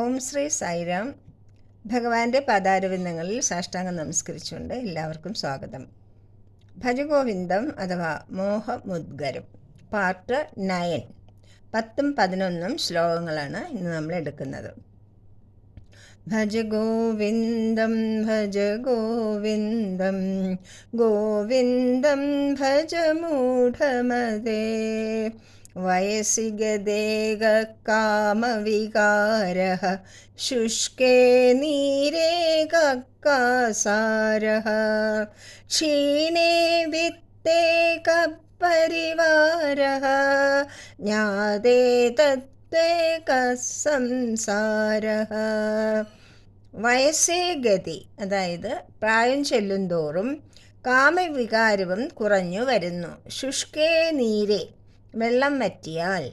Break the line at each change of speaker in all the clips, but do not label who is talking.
ഓം ശ്രീ സായിരാം. ഭഗവാന്റെ പാതാരവിന്ദങ്ങളിൽ സാഷ്ടാംഗം നമസ്കരിച്ചുകൊണ്ട് എല്ലാവർക്കും സ്വാഗതം. ഭജഗോവിന്ദം അഥവാ മോഹമുദ്ഗരം പാർട്ട് നയൻ പത്തും പതിനൊന്നും ശ്ലോകങ്ങളാണ് ഇന്ന് നമ്മൾ എടുക്കുന്നത്. ഭജ ഗോവിന്ദം ഭജ ഗോവിന്ദം ഗോവിന്ദം ഭജ മൂഢമതേ വയസി ഗദേക കാമവികാരः ശുഷ്കേ ക്ഷീണേ വിത്തേ കപ്പരിവാരः ജ്ഞാതേ തത്വേ കസംസാരः വയസ്സേ ഗതി അതായത് പ്രായം ചെല്ലുന്തോറും കാമവികാരവും കുറഞ്ഞു വരുന്നു. ശുഷ്കേ നീരേ വെള്ളം വറ്റിയാൽ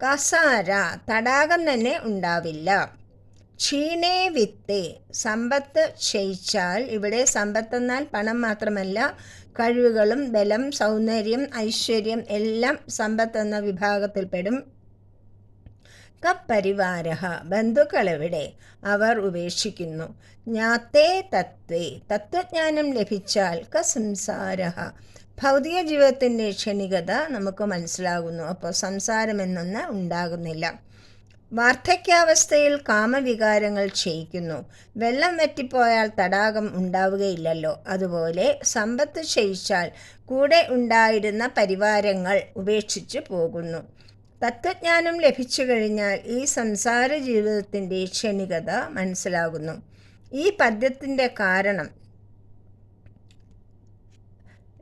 കസാര തടാകം തന്നെ ഉണ്ടാവില്ല. ക്ഷീണേ വിത്ത് സമ്പത്ത് ക്ഷയിച്ചാൽ ഇവിടെ സമ്പത്തെന്നാൽ പണം മാത്രമല്ല കഴിവുകളും ബലം സൗന്ദര്യം ഐശ്വര്യം എല്ലാം സമ്പത്ത് എന്ന വിഭാഗത്തിൽപ്പെടും. കപ്പരിവാര ബന്ധുക്കളെവിടെ? അവർ ഉപേക്ഷിക്കുന്നു. ജ്ഞാത്തേ തത്വേ തത്വജ്ഞാനം ലഭിച്ചാൽ കസംസാര ഭൗതിക ജീവിതത്തിന്റെ ക്ഷണികത നമുക്ക് മനസ്സിലാകുന്നു. അപ്പോൾ സംസാരം എന്നൊന്ന് ഉണ്ടാകുന്നില്ല. വാർദ്ധക്യാവസ്ഥയിൽ കാമവികാരങ്ങൾ ക്ഷയിക്കുന്നു. വെള്ളം വറ്റിപ്പോയാൽ തടാകം ഉണ്ടാവുകയില്ലല്ലോ. അതുപോലെ സമ്പത്ത് ക്ഷയിച്ചാൽ കൂടെ ഉണ്ടായിരുന്ന പരിവാരങ്ങൾ ഉപേക്ഷിച്ചു പോകുന്നു. തത്വജ്ഞാനം ലഭിച്ചു കഴിഞ്ഞാൽ ഈ സംസാര ജീവിതത്തിന്റെ ക്ഷണികത മനസ്സിലാകുന്നു. ഈ പദ്യത്തിന്റെ കാരണം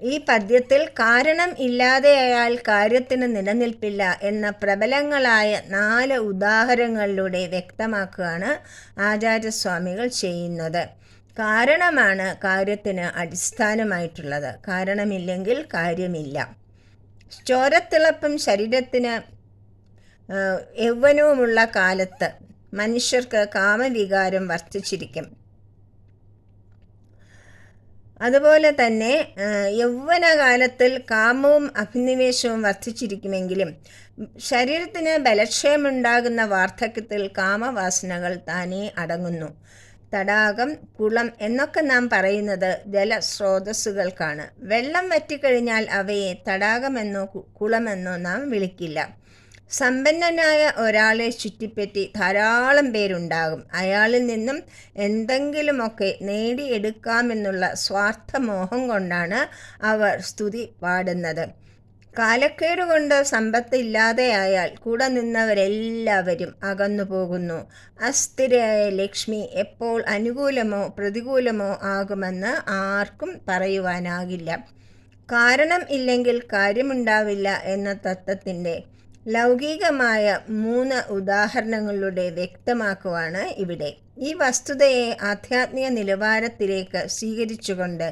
ഈ പദ്യത്തിൽ കാരണം ഇല്ലാതെയായാൽ കാര്യത്തിന് നിലനിൽപ്പില്ല എന്ന പ്രബലങ്ങളായ നാല് ഉദാഹരണങ്ങളിലൂടെ വ്യക്തമാക്കുകയാണ് ആചാര്യസ്വാമികൾ ചെയ്യുന്നത്. കാരണമാണ് കാര്യത്തിന് അടിസ്ഥാനമായിട്ടുള്ളത്. കാരണമില്ലെങ്കിൽ കാര്യമില്ല. ചോരത്തിളപ്പും ശരീരത്തിന് യൗവനവുമുള്ള കാലത്ത് മനുഷ്യർക്ക് കാമവികാരം വർദ്ധിച്ചിരിക്കും. അതുപോലെ തന്നെ യൗവനകാലത്തിൽ കാമവും അഭിനിവേശവും വർദ്ധിച്ചിരിക്കുമെങ്കിലും ശരീരത്തിന് ബലക്ഷയമുണ്ടാകുന്ന വാർദ്ധക്യത്തിൽ കാമവാസനകൾ താനേ അടങ്ങുന്നു. തടാകം കുളം എന്നൊക്കെ നാം പറയുന്നത് ജലസ്രോതസ്സുകൾക്കാണ്. വെള്ളം വറ്റിക്കഴിഞ്ഞാൽ അവയെ തടാകമെന്നോ കുളമെന്നോ നാം വിളിക്കില്ല. സമ്പന്നനായ ഒരാളെ ചുറ്റിപ്പറ്റി ധാരാളം പേരുണ്ടാകും. അയാളിൽ നിന്നും എന്തെങ്കിലുമൊക്കെ നേടിയെടുക്കാമെന്നുള്ള സ്വാർത്ഥമോഹം കൊണ്ടാണ് അവർ സ്തുതി പാടുന്നത്. കാലക്കേട് കൊണ്ട് സമ്പത്ത് ഇല്ലാതെയായാൽ കൂടെ നിന്നവരെല്ലാവരും അകന്നു പോകുന്നു അസ്ഥിരയായ ലക്ഷ്മി എപ്പോൾ അനുകൂലമോ പ്രതികൂലമോ ആകുമെന്ന് ആർക്കും പറയുവാനാകില്ല. കാരണം ഇല്ലെങ്കിൽ കാര്യമുണ്ടാവില്ല എന്ന തത്വത്തിന്റെ ലൗകികമായ മൂന്ന് ഉദാഹരണങ്ങളിലൂടെ വ്യക്തമാക്കുവാണ് ഇവിടെ. ഈ വസ്തുതയെ ആധ്യാത്മിക നിലവാരത്തിലേക്ക് സ്വീകരിച്ചുകൊണ്ട്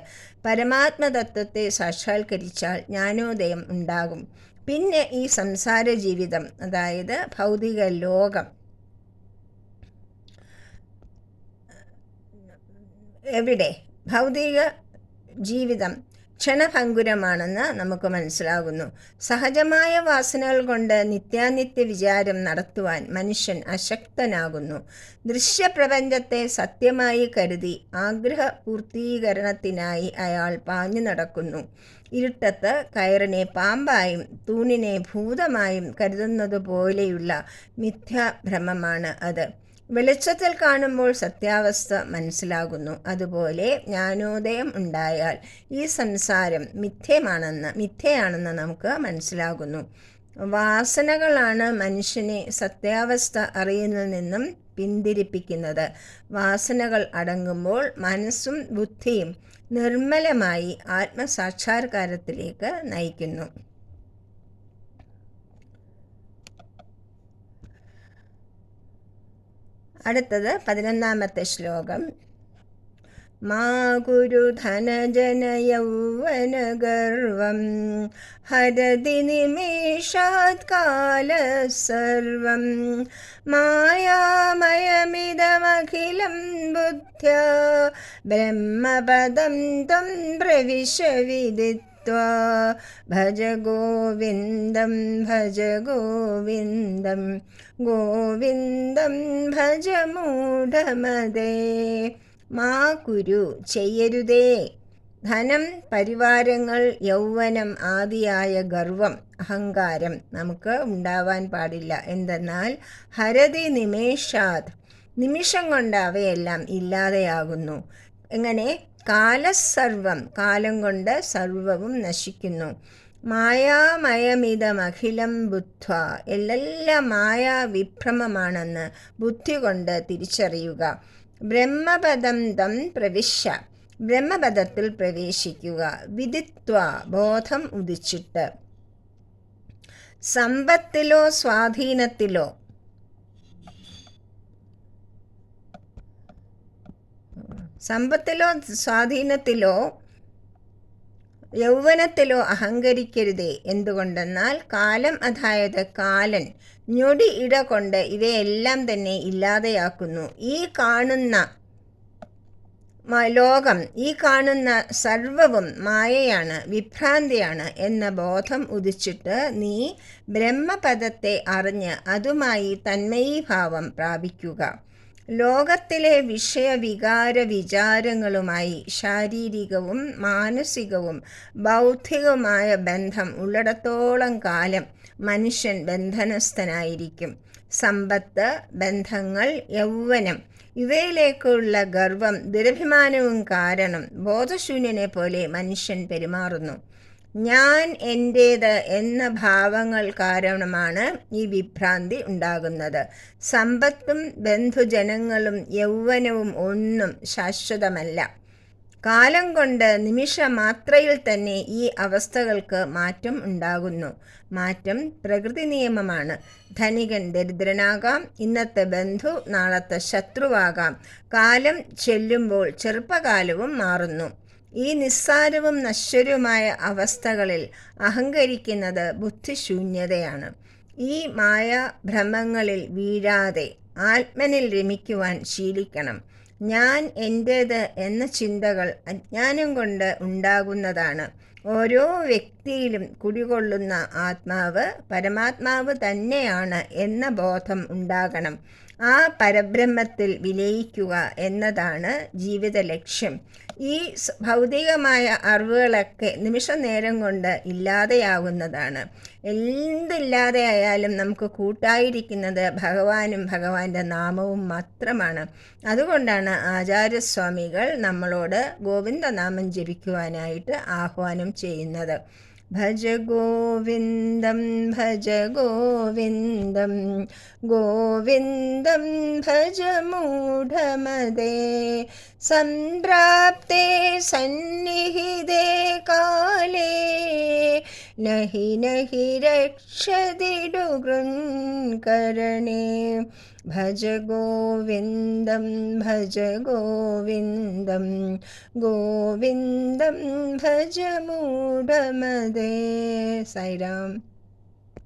പരമാത്മതത്വത്തെ സാക്ഷാത്കരിച്ചാൽ ജ്ഞാനോദയം ഉണ്ടാകും. പിന്നെ ഈ സംസാര ജീവിതം അതായത് ഭൗതിക ലോകം എവിടെ? ഭൗതിക ജീവിതം ക്ഷണഭങ്കുരമാണെന്ന് നമുക്ക് മനസ്സിലാകുന്നു. സഹജമായ വാസനകൾ കൊണ്ട് നിത്യാനിത്യ വിചാരം നടത്തുവാൻ മനുഷ്യൻ അശക്തനാകുന്നു. ദൃശ്യപ്രപഞ്ചത്തെ സത്യമായി കരുതി ആഗ്രഹ പൂർത്തീകരണത്തിനായി അയാൾ പാഞ്ഞു നടക്കുന്നു. ഇരുട്ടത്ത് കയറിനെ പാമ്പായും തൂണിനെ ഭൂതമായും കരുതുന്നത് പോലെയുള്ള മിഥ്യാഭ്രമമാണ് അത്. വെളിച്ചത്തിൽ കാണുമ്പോൾ സത്യാവസ്ഥ മനസ്സിലാകുന്നു. അതുപോലെ ജ്ഞാനോദയം ഉണ്ടായാൽ ഈ സംസാരം മിഥ്യമാണെന്ന് മിഥ്യയാണെന്ന് നമുക്ക് മനസ്സിലാകുന്നു. വാസനകളാണ് മനുഷ്യനെ സത്യാവസ്ഥ അറിയുന്നതിൽ നിന്നും പിന്തിരിപ്പിക്കുന്നത്. വാസനകൾ അടങ്ങുമ്പോൾ മനസ്സും ബുദ്ധിയും നിർമ്മലമായി ആത്മസാക്ഷാത്കാരത്തിലേക്ക് നയിക്കുന്നു. അടുത്തത് പതിനൊന്നാമത്തെ ശ്ലോകം. മാ ഗുരു ധനജന യൗവനഗർവം ഹരതി നിമേഷാത് കാലസർവം മായാമയമിതമഖിലം ബുദ്ധ്യ ബ്രഹ്മപദം ത്വം പ്രവിശ വിദിത്വ बुद्ध्वा भज गोविन्दं भज गोविन्दं गोविन्दं भज മൂഢമതേ മാ കുരു ചെയ്യരുതേ ധനം പരിവാരങ്ങൾ യൗവനം ആദിയായ ഗർവം അഹങ്കാരം നമുക്ക് ഉണ്ടാവാൻ പാടില്ല എന്തെന്നാൽ ഹരതി നിമേഷാത് നിമിഷം കൊണ്ട് അവയെല്ലാം ഇല്ലാതെയാകുന്നു എങ്ങനെ കാലസർവം കാലം കൊണ്ട് സർവവും നശിക്കുന്നു. മായാമയമിതമഖിലം ബുദ്ധ മായാ വിഭ്രമമാണെന്ന് ബുദ്ധി കൊണ്ട് തിരിച്ചറിയുക. ബ്രഹ്മപദം തം പ്രവിശ്യ ബ്രഹ്മപദത്തിൽ പ്രവേശിക്കുക. വിദിത്വ ബോധം ഉദിച്ചിട്ട്. സമ്പത്തിലോ സ്വാധീനത്തിലോ സമ്പത്തിലോ സ്വാധീനത്തിലോ യൗവനത്തിലോ അഹങ്കരിക്കരുതേ. എന്തുകൊണ്ടെന്നാൽ കാലം അതായത് കാലൻ ഞൊടി ഇട കൊണ്ട് ഇവയെല്ലാം തന്നെ ഇല്ലാതെയാക്കുന്നു. ഈ കാണുന്ന ലോകം ഈ കാണുന്ന സർവവും മായയാണ് വിഭ്രാന്തിയാണ് എന്ന ബോധം ഉദിച്ചിട്ട് നീ ബ്രഹ്മപദത്തെ അറിഞ്ഞ് അതുമായി തന്മയീഭാവം പ്രാപിക്കുക. ലോകത്തിലെ വിഷയവികാര വിചാരങ്ങളുമായി ശാരീരികവും മാനസികവും ബൗദ്ധികവുമായ ബന്ധം ഉള്ളിടത്തോളം കാലം മനുഷ്യൻ ബന്ധനസ്ഥനായിരിക്കും. സമ്പത്ത് ബന്ധങ്ങൾ യൗവനം ഇവയിലേക്കുള്ള ഗർവം ദുരഭിമാനവും കാരണം ബോധശൂന്യനെ പോലെ മനുഷ്യൻ പെരുമാറുന്നു. ഞാൻ എന്റേത് എന്ന ഭാവങ്ങൾ കാരണമാണ് ഈ വിഭ്രാന്തി ഉണ്ടാകുന്നത്. സമ്പത്തും ബന്ധുജനങ്ങളും യൗവനവും ഒന്നും ശാശ്വതമല്ല. കാലം കൊണ്ട് നിമിഷ മാത്രയിൽ തന്നെ ഈ അവസ്ഥകൾക്ക് മാറ്റം ഉണ്ടാകുന്നു. മാറ്റം പ്രകൃതി നിയമമാണ്. ധനികൻ ദരിദ്രനാകാം. ഇന്നത്തെ ബന്ധു നാളത്തെ ശത്രുവാകാം. കാലം ചെല്ലുമ്പോൾ ചെറുപ്പകാലവും മാറുന്നു. ഈ നിസ്സാരവും നശ്വരവുമായ അവസ്ഥകളിൽ അഹങ്കരിക്കുന്നത് ബുദ്ധിശൂന്യതയാണ്. ഈ മായ ഭ്രമങ്ങളിൽ വീഴാതെ ആത്മനിൽ രമിക്കുവാൻ ശീലിക്കണം. ഞാൻ എന്റേത് എന്ന ചിന്തകൾ അജ്ഞാനം കൊണ്ട് ഉണ്ടാകുന്നതാണ്. ഓരോ വ്യക്തിയിലും കുടികൊള്ളുന്ന ആത്മാവ് പരമാത്മാവ് തന്നെയാണ് എന്ന ബോധം ഉണ്ടാകണം. ആ പരബ്രഹ്മത്തിൽ വിലയിക്കുക എന്നതാണ് ജീവിത ലക്ഷ്യം. ഈ ഭൗതികമായ അറിവുകളൊക്കെ നിമിഷ നേരം കൊണ്ട് ഇല്ലാതെയാവുന്നതാണ്. എന്തില്ലാതെയായാലും നമുക്ക് കൂട്ടായിരിക്കുന്നത് ഭഗവാനും ഭഗവാന്റെ നാമവും മാത്രമാണ്. അതുകൊണ്ടാണ് ആചാര്യസ്വാമികൾ നമ്മളോട് ഗോവിന്ദനാമം ജപിക്കുവാനായിട്ട് ആഹ്വാനം ചെയ്യുന്നത്. भज गोविन्दं भज गोविन्दं गोविन्दं भज मूढमदे सम्प्राप्ते सन्निहिते सन्निहिदेकाले नहि नहि रक्ष दिडुगृन्करणे भज गोविन्दं भज गोविन्दं गोविन्दं भज मूढमदे। साईराम्।